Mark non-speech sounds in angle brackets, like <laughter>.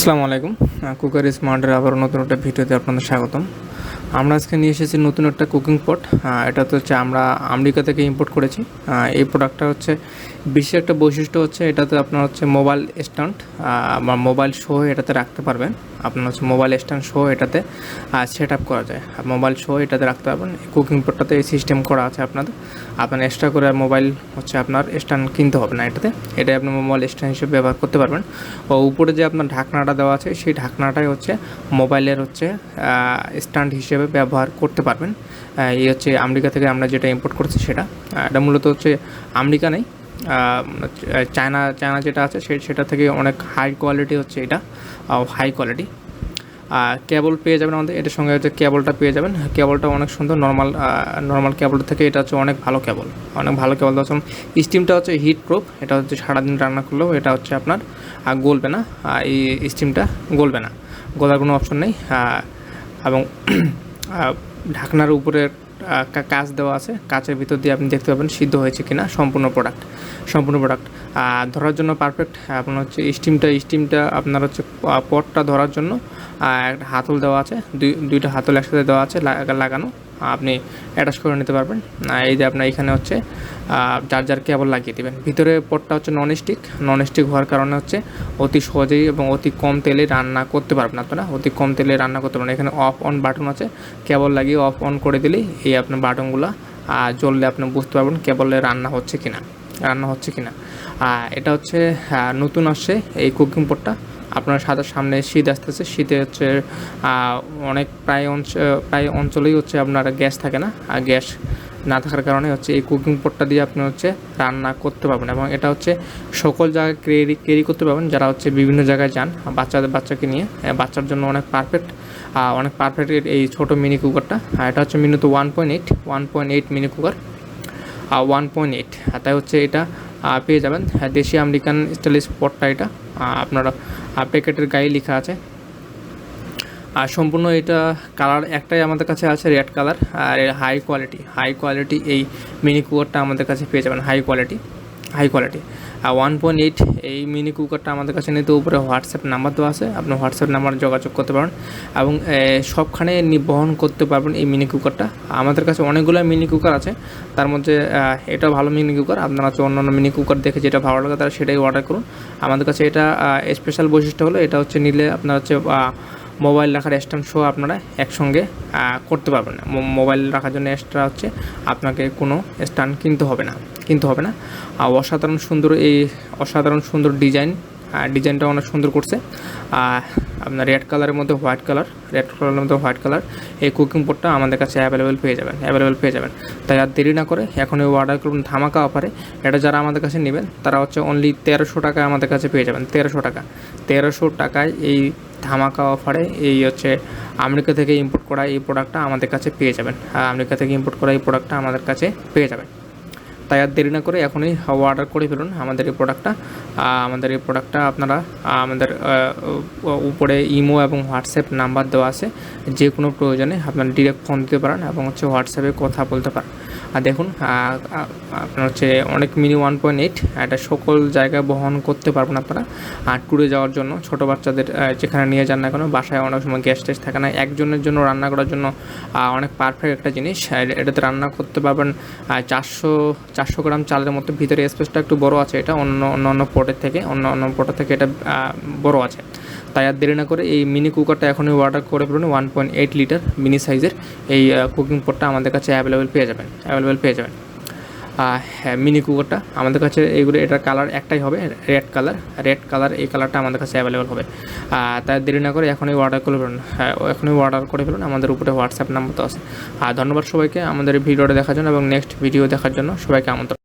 আসসালামু আলাইকুম। কুকার স্মার্টের আবার নতুন একটা ভিডিওতে আপনাদের স্বাগতম। আমরা আজকে নিয়ে এসেছি নতুন একটা কুকিং পট এটা তো হচ্ছে আমরা আমেরিকা থেকে ইম্পোর্ট করেছি। এই প্রোডাক্টটা হচ্ছে বিশেষ একটা বৈশিষ্ট্য হচ্ছে এটাতে আপনার হচ্ছে মোবাইল স্ট্যান্ড বা মোবাইল শো এটাতে রাখতে পারবেন। আপনার হচ্ছে মোবাইল স্ট্যান্ড শো এটাতে সেট আপ করা যায়। মোবাইল শো এটাতে রাখতে পারবেন। কুকিং পটটাতে এই সিস্টেম করা আছে আপনাদের। আপনার এক্সট্রা করে মোবাইল হচ্ছে আপনার স্ট্যান্ড কিনতে হবে না এটাতে। এটা আপনি মোবাইল স্ট্যান্ড হিসেবে ব্যবহার করতে পারবেন। ও, উপরে যে আপনার ঢাকনাটা দেওয়া আছে, সেই ঢাকনাটাই হচ্ছে মোবাইলের হচ্ছে স্ট্যান্ড হিসেবে ব্যবহার করতে পারবেন। এই হচ্ছে আমেরিকা থেকে আমরা যেটা ইম্পোর্ট করছি সেটা। এটা মূলত হচ্ছে আমেরিকা নেই। চায়না চায়না যেটা আছে সে- সেটা থেকে অনেক হাই কোয়ালিটি হচ্ছে এটা হাই কোয়ালিটি কেবল পেয়ে যাবেন আমাদের, এটার সঙ্গে হচ্ছে কেবলটা পেয়ে যাবেন। কেবলটা অনেক সুন্দর নর্মাল নর্মাল কেবল থেকে এটা হচ্ছে অনেক ভালো কেবল অনেক ভালো কেবল আছে স্টিমটা হচ্ছে হিট প্রুফ এটা হচ্ছে সারাদিন রান্না করলেও এটা হচ্ছে আপনার গলবে না এই স্টিমটা গলবে না, গলার কোনো অপশন নেই এবং <clears throat> ঢাকনার উপরে কাঁচ দেওয়া আছে। কাঁচের ভিতর দিয়ে আপনি দেখতে পাবেন সিদ্ধ হয়েছে কিনা সম্পূর্ণ প্রোডাক্ট সম্পূর্ণ প্রোডাক্ট ধরার জন্য পারফেক্ট আপনার হচ্ছে স্টিমটা স্টিমটা আপনার হচ্ছে পটটা ধরার জন্য একটা হাতল দেওয়া আছে, দুই দুইটা হাতল একসাথে দেওয়া আছে লাগা- লাগানো। আপনি অ্যাটাচ করে নিতে পারবেন। এই যে আপনার এখানে হচ্ছে চার্জার কেবল লাগিয়ে দেবেন। ভিতরে পটটা হচ্ছে নন স্টিক নন স্টিক হওয়ার কারণে হচ্ছে অতি সহজেই এবং অতি কম তেলে রান্না করতে পারবেন আপনারা। অতি কম তেলে রান্না করতে পারবেন। এখানে অফ অন বাটন আছে। কেবল লাগিয়ে অফ অন করে দিলেই এই আপনার বাটনগুলো জ্বললে আপনি বুঝতে পারবেন কেবলে রান্না হচ্ছে কিনা, রান্না হচ্ছে কিনা। এটা হচ্ছে নতুন আসছে এই কুকিং পটটা আপনার সাথে সামনে শীত আসতেছে, শীতে হচ্ছে অনেক প্রায় অঞ্চ প্রায় অঞ্চলেই হচ্ছে আপনার গ্যাস থাকে না, আর গ্যাস না থাকার কারণে হচ্ছে এই কুকিং পটটা দিয়ে আপনি হচ্ছে রান্না করতে পারবেন এবং এটা হচ্ছে সকল জায়গায় ক্যারি ক্যারি করতে পারবেন যারা হচ্ছে বিভিন্ন জায়গায় যান, বাচ্চাদের, বাচ্চাকে নিয়ে বাচ্চার জন্য অনেক পারফেক্ট অনেক পারফেক্ট এই ছোট মিনি কুকারটা আর এটা হচ্ছে mini one point eight one point eight mini cooker one point eight তাই হচ্ছে এটা পেয়ে যাবেন। হ্যাঁ, দেশি আমেরিকান স্টাইলিশ পটটা এটা। আপনারা প্যাকেটের গায়ে লেখা আছে। আর সম্পূর্ণ এটা কালার একটাই আমাদের কাছে আছে রেড কালার। আর হাই কোয়ালিটি হাই কোয়ালিটি এই মিনি কুয়ারটা আমাদের কাছে পেয়ে যাবেন হাই কোয়ালিটি হাই কোয়ালিটি। আর ওয়ান পয়েন্ট এইট এই মিনি কুকারটা আমাদের কাছে নিতে উপরে হোয়াটসঅ্যাপ নাম্বার দেওয়া আছে। আপনি হোয়াটসঅ্যাপ নাম্বার যোগাযোগ করতে পারেন এবং সবখানে বহন করতে পারবেন এই মিনি কুকারটা আমাদের কাছে অনেকগুলো মিনি কুকার আছে। তার মধ্যে এটা ভালো মিনি কুকার আপনারা হচ্ছে অন্য অন্য মিনি কুকার দেখে যেটা ভালো লাগে তারা সেটাই অর্ডার করুন। আমাদের কাছে এটা স্পেশাল বৈশিষ্ট্য হলো, এটা হচ্ছে নিলে আপনার হচ্ছে মোবাইল রাখার স্ট্যান্ড শো আপনারা একসঙ্গে করতে পারবেন না। মোবাইল রাখার জন্য এক্সট্রা হচ্ছে আপনাকে কোনো স্ট্যান্ড কিনতে হবে না, কিনতে হবে না। আর অসাধারণ সুন্দর এই অসাধারণ সুন্দর ডিজাইন ডিজাইনটা অনেক সুন্দর করছে। আর আপনার রেড কালারের মধ্যে হোয়াইট কালার রেড কালারের মধ্যে হোয়াইট কালার এই কুকিং বোর্ডটা আমাদের কাছে অ্যাভেলেবেল পেয়ে যাবেন অ্যাভেলেবেল পেয়ে যাবেন। তাই আর দেরি না করে এখনই অর্ডার করুন ধামাকা অফারে এটা যারা আমাদের কাছে নেবেন, তারা হচ্ছে অনলি তেরোশো টাকায় আমাদের কাছে পেয়ে যাবেন, তেরোশো টাকা। তেরোশো টাকায় এই ধামাকা অফারে এই হচ্ছে আমেরিকা থেকে ইম্পোর্ট করা এই প্রোডাক্টটা আমাদের কাছে পেয়ে যাবেন। আর আমেরিকা থেকে ইম্পোর্ট করা এই প্রোডাক্টটা আমাদের কাছে পেয়ে যাবেন। তাই আর দেরি না করে এখনই অর্ডার করে ফেলুন আমাদের এই প্রোডাক্টটা আমাদের এই প্রোডাক্টটা আপনারা আমাদের উপরে ইমো এবং হোয়াটসঅ্যাপ নাম্বার দেওয়া আছে। যে কোনো প্রয়োজনে আপনারা ডিরেক্ট ফোন দিতে পারেন এবং হচ্ছে হোয়াটসঅ্যাপে কথা বলতে পারেন। আর দেখুন আপনার হচ্ছে অনেক মিনি ওয়ান পয়েন্ট এইট এটা সকল জায়গায় বহন করতে পারবেন আপনারা। আর ট্যুরে যাওয়ার জন্য ছোটো বাচ্চাদের যেখানে নিয়ে যান না কেন, বাসায় অনেক সময় গ্যাস টেস্ট থাকে না। একজনের জন্য রান্না করার জন্য অনেক পারফেক্ট একটা জিনিস। এটাতে রান্না করতে পারবেন চারশো চারশো গ্রাম চালের মধ্যে। ভিতরে স্পেসটা একটু বড় আছে এটা, অন্য অন্য অন্য পোর্টের থেকে, অন্য অন্য পোর্টের থেকে এটা বড় আছে। তাই আর দেরি না করে এই মিনি কুকারটা এখনই অর্ডার করে ফেলুন। One point eight litre mini সাইজের এই কুকিং পটটা আমাদের কাছে অ্যাভেলেবেল পেয়ে যাবেন অ্যাভেলেবেল পেয়ে যাবেন। হ্যাঁ মিনি কুকারটা আমাদের কাছে এইগুলো এটার কালার একটাই হবে রেড কালার রেড কালার এই কালারটা আমাদের কাছে অ্যাভেলেবেল হবে। তাই দেরি না করে এখনই অর্ডার করে ফেলুন। হ্যাঁ এখনই অর্ডার করে ফেলুন। আমাদের উপরে হোয়াটসঅ্যাপ নাম্বার তো আছে। আর ধন্যবাদ সবাইকে। আমাদের ভিডিওটা দেখার জন্য এবং নেক্সট ভিডিও দেখার জন্য সবাইকে আমন্ত্রণ।